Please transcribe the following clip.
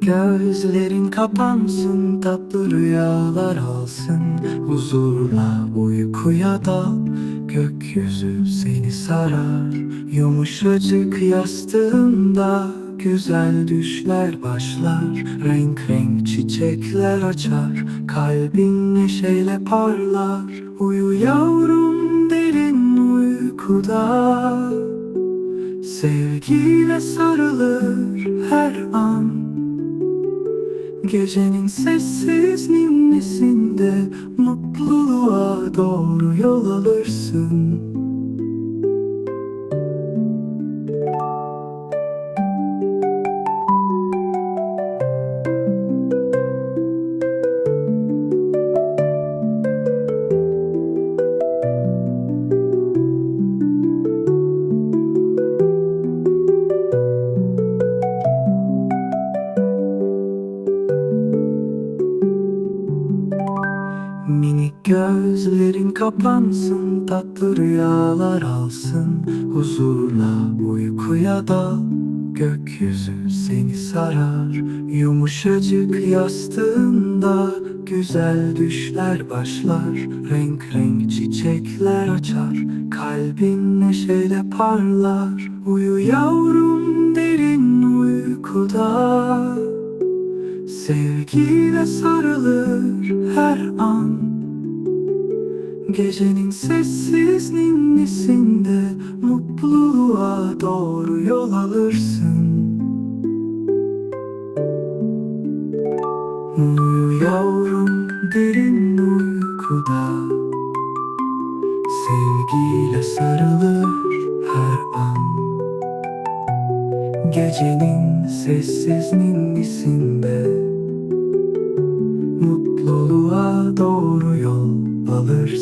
gözlerin kapansın Tatlı rüyalar alsın. Huzurla uykuya dal Gökyüzü seni sarar. Yumuşacık yastığında Güzel düşler başlar. Renk renk çiçekler açar Kalbin neşeyle parlar. Uyu yavrum derin uykuda Sevgiyle sarılır her an. Gecenin sessiz ninnisinde Mutluluğa doğru yol alırsın Minik gözlerin kapansın Tatlı rüyalar alsın. Huzurla uykuya dal Gökyüzü seni sarar. Yumuşacık yastığında Güzel düşler başlar. Renk renk çiçekler açar Kalbin neşeyle parlar. Uyu yavrum derin uykuda Sevgiyle sarılır her an. Gecenin sessiz ninnisinde Mutluluğa doğru yol alırsın. Uyu yavrum derin uykuda. Sevgiyle sarılır her an. Gecenin sessiz ninnisinde kalır.